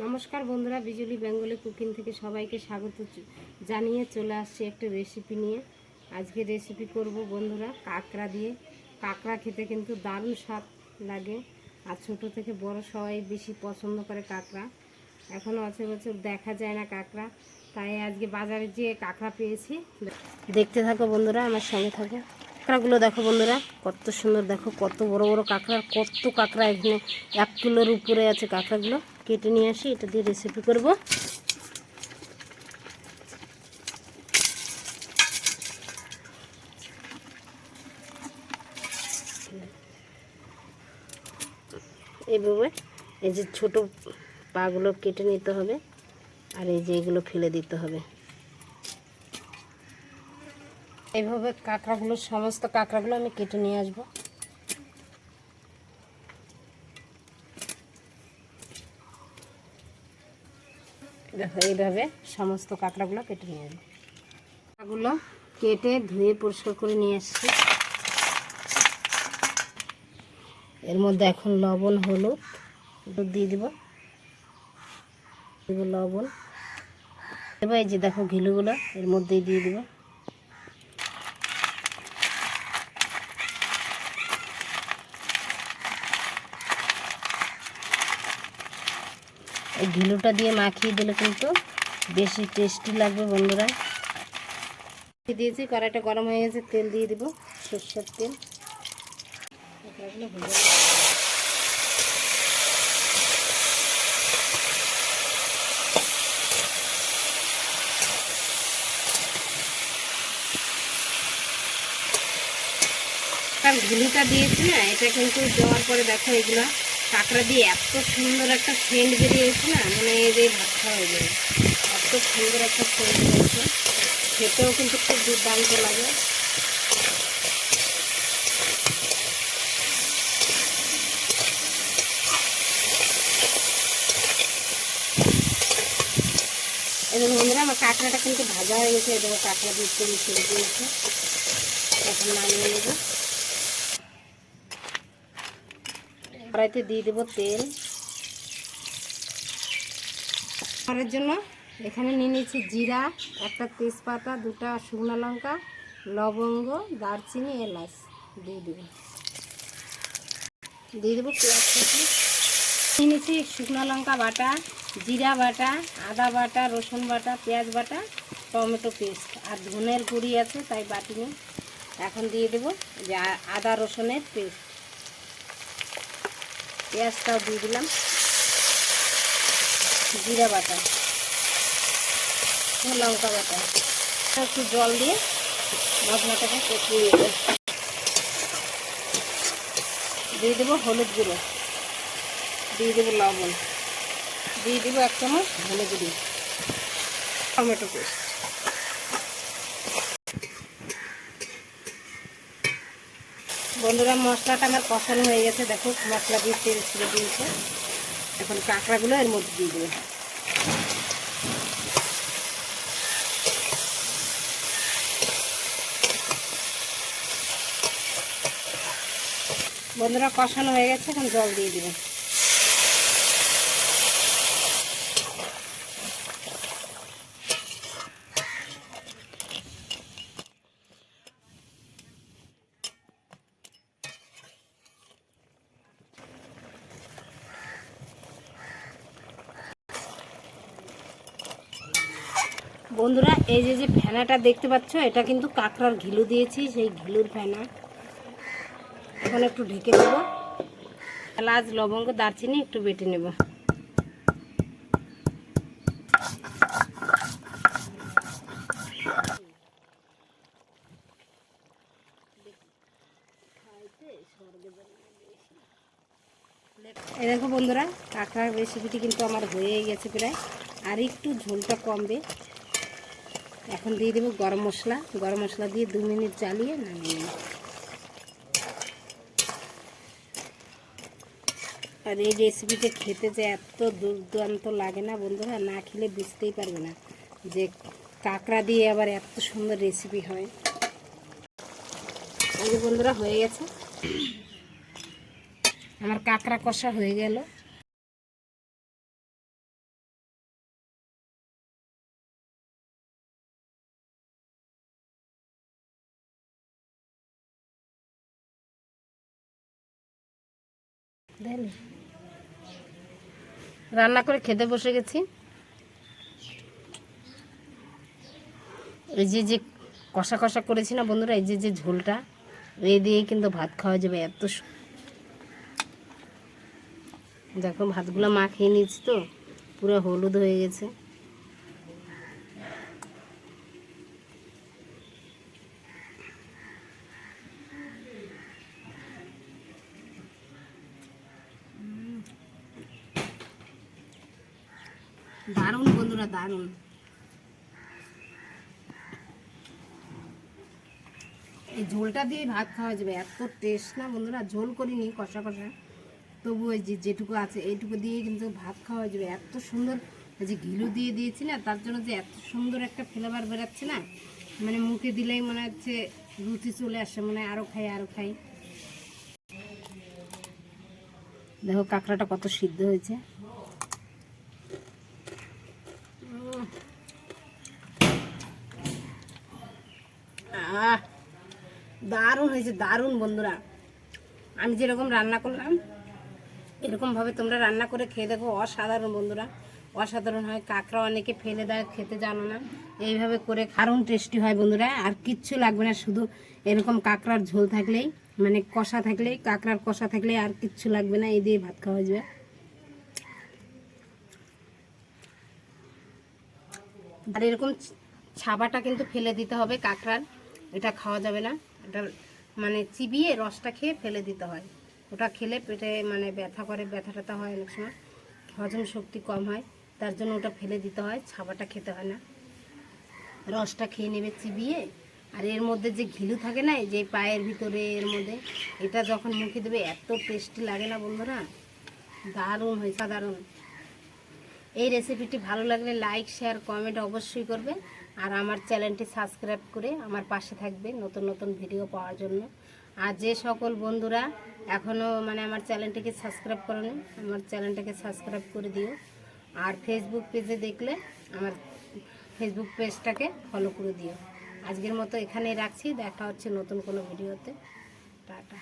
নমস্কার বন্ধুরা, বিজুলি বেঙ্গলি কুকিং থেকে সবাইকে স্বাগত জানিয়ে চলে আসছি একটা রেসিপি নিয়ে। আজকে রেসিপি করব বন্ধুরা কাঁকড়া দিয়ে। কাঁকড়া খেতে কিন্তু দারুণ স্বাদ লাগে। আর ছোট থেকে বড় সবাই বেশি পছন্দ করে কাঁকড়া। এখনও আছে বছর দেখা যায় না কাঁকড়া। তাই আজকে বাজারে যেয়ে কাঁকড়া পেয়েছি। দেখতে থাকো বন্ধুরা, আমার সঙ্গে থাকো। কাঁকড়াগুলো দেখো বন্ধুরা, কত সুন্দর দেখো, কত বড় বড় কাঁকড়া, কত কাঁকড়া এখানে এক কিলোর উপরে আছে কাঁকড়াগুলো। কেটে নিয়ে আসি, এটা দিয়ে রেসিপি করব। এইভাবে এই যে ছোট পাগুলো কেটে নিতে হবে, আর এই যে এগুলো ফেলে দিতে হবে। এইভাবে কাঁকড়াগুলো, সমস্ত কাঁকড়াগুলো আমি কেটে নিয়ে আসব। দেখো, এইভাবে সমস্ত কাঁকড়াগুলো কেটে নিয়ে আসব। কাঁকড়াগুলো কেটে ধুয়ে পরিষ্কার করে নিয়ে আসছি। এর মধ্যে এখন লবণ, হলুদ একটু দিয়ে দিব। দেবো লবণ। এবার এই যে দেখো, ঘিলুগুলো এর মধ্যেই দিয়ে দিব। এই ঘিলুটা দিয়ে মাখিয়ে দিলে কিন্তু বেশি টেস্টি লাগবে বন্ধুরা। দিয়ে দিয়েছি, কড়াইটা গরম হয়ে গেছে, তেল দিয়ে দেবো, সর্ষের তেল কাঁকড়াগুলো ভেজে নেব। আর ঘিলুটা দিয়েছি না, এটা কিন্তু দেওয়ার পরে দেখো এগুলো কাঁকড়া দিয়ে এত সুন্দর একটা সেন্ট বেরিয়েছে না মানে যে ভাত খাওয়া হয়ে যাবে এত সুন্দর একটা সেন্ট বেরিয়েছে, খেতেও কিন্তু খুব দুর্দান্ত লাগে। এবং বন্ধুরা, আমার কাঁকড়াটা কিন্তু ভাজা হয়ে গেছে এবং কাঁকড়া দিয়ে তেল ছেড়ে দিয়েছে। এখন নামিয়ে নেব। কড়াইতে দিয়ে দেবো তেল। করার জন্য এখানে নিয়ে নিয়েছি জিরা, একটা তেজপাতা, দুটা শুকনো লঙ্কা, লবঙ্গ, দারচিনি, এলাচ দিয়ে দেবো। দিয়ে দেবো পেঁয়াজ নিয়ে নিয়েছি শুকনো লঙ্কা বাটা, জিরা বাটা, আদা বাটা, রসুন বাটা, পেঁয়াজ বাটা, টমেটো পেস্ট আর ধনের গুঁড়ি আছে তাই বাটিনি। এখন দিয়ে দেবো যে আদা রসুনের পেস্ট। পেঁয়াজটাও দিয়ে দিলাম। জিরা বাটা লঙ্কা বাটা একটু জল দিয়ে মশলাটাকে কষিয়ে নেব। দিয়ে দেবো হলুদ গুঁড়ো, দিয়ে দেবো লবণ, দিয়ে দেবো এক চামচ ধনে গুঁড়ি, টমেটো পেস্ট। বন্ধুরা, মশলাটা আমার কষানো হয়ে গেছে। দেখো, মশলা দিয়ে তেল ছিঁড়ে দিয়েছে। এখন কাঁকড়াগুলো এর মধ্যে দিয়ে দেবে। বন্ধুরা, কষানো হয়ে গেছে, এখন জল দিয়ে দেবো। বন্ধুরা, এই যে যে ফেনাটা দেখতে পাচ্ছ, এটা কিন্তু কাঁকড়ার ঘিলু দিয়েছি, সেই ঘিলুর ফেনা। এখন একটু ঢেকে দেবো। এলাচ, লবঙ্গ, দারচিনি একটু বেটে নেব। দেখো বন্ধুরা, কাঁকড়ার রেসিপিটি কিন্তু আমার হয়ে গেছে প্রায়, আর একটু ঝোলটা কমবে। এখন দিয়ে দেবো গরম মশলা। গরম মশলা দিয়ে দু মিনিট জ্বালিয়ে নামিয়ে নেব। আর এই রেসিপিটা খেতে যে এত দুর্দান্ত লাগে না বন্ধুরা, না খেলে বুঝতেই পারবে না যে কাঁকড়া দিয়ে আবার এত সুন্দর রেসিপি হয়। এই বন্ধুরা, হয়ে গেছে। আমার কাঁকড়া কষা হয়ে গেল। রান্না করে খেতে বসে গেছি। এই যে যে কষা কষা করেছি না বন্ধুরা, এই যে যে ঝোলটা, এই দিয়ে কিন্তু ভাত খাওয়া যাবে এত দেখো, ভাতগুলো মা খেয়ে নিয়েছি তো, পুরো হলুদ হয়ে গেছে। দারুণ বন্ধুরা, দারুণ। এই ঝোলটা দিয়ে ভাত খাওয়া যাবে, এত টেস্ট না বন্ধুরা, ঝোল করিনি কষা কষা। তবু ওই যে যেটুকু আছে, এইটুকু দিয়ে কিন্তু ভাত খাওয়া যাবে। এত সুন্দর, এই যে ঘিলু দিয়ে দিয়েছি না, তার জন্য যে এত সুন্দর একটা ফ্লেভার বেরাচ্ছে না মানে মুখে দিলেই মনে হচ্ছে রুচি চলে আসে, মনে আরও খাই আরও খাই। দেখো কাঁকড়াটা কত সিদ্ধ হয়েছে। দারুণ হয়েছে, দারুণ বন্ধুরা। আমি যেরকম রান্না করলাম, এরকমভাবে তোমরা রান্না করে খেয়ে দেখো, অসাধারণ বন্ধুরা। অসাধারণ হয়, কাঁকড়া অনেকে ফেলে দেয়, খেতে জানো না। এইভাবে করে কারণ টেস্টি হয় বন্ধুরা, আর কিচ্ছু লাগবে না, শুধু এরকম কাঁকড়ার ঝোল থাকলেই মানে কষা থাকলেই, কাঁকড়ার কষা থাকলেই আর কিচ্ছু লাগবে না, এই দিয়ে ভাত খাওয়া যাবে। আর এরকম ছাবাটা কিন্তু ফেলে দিতে হবে কাঁকড়ার। এটা খাওয়া যাবে না। এটা মানে চিবিয়ে রসটা খেয়ে ফেলে দিতে হয়। ওটা খেলে পেটে মানে ব্যথা করে ব্যথা ট্যাথা হয় অনেক সময়। হজম শক্তি কম হয়, তার জন্য ওটা ফেলে দিতে হয়, ছাবাটা খেতে হয় না। রসটা খেয়ে নেবে চিবিয়ে। আর এর মধ্যে যে ঘিলু থাকে না যে পায়ের ভিতরে এর মধ্যে, এটা যখন মুখে দেবে, এত টেস্টি লাগে না বন্ধুরা। দারুণ হয় সাধারণ এই রেসিপিটি ভালো লাগলে লাইক শেয়ার কমেন্ট অবশ্যই করবে আর আমার চ্যানেলটি সাবস্ক্রাইব করে আমার পাশে থাকবে নতুন নতুন ভিডিও পাওয়ার জন্য। আর যে সকল বন্ধুরা এখনও মানে আমার চ্যানেলটিকে সাবস্ক্রাইব করেনি আমার চ্যানেলটাকে সাবস্ক্রাইব করে দিও। আর ফেসবুক পেজে দেখলে আমার ফেসবুক পেজটাকে ফলো করে দিও। আজকের মতো এখানেই রাখছি, দেখা হচ্ছে নতুন কোনো ভিডিওতে টাটা।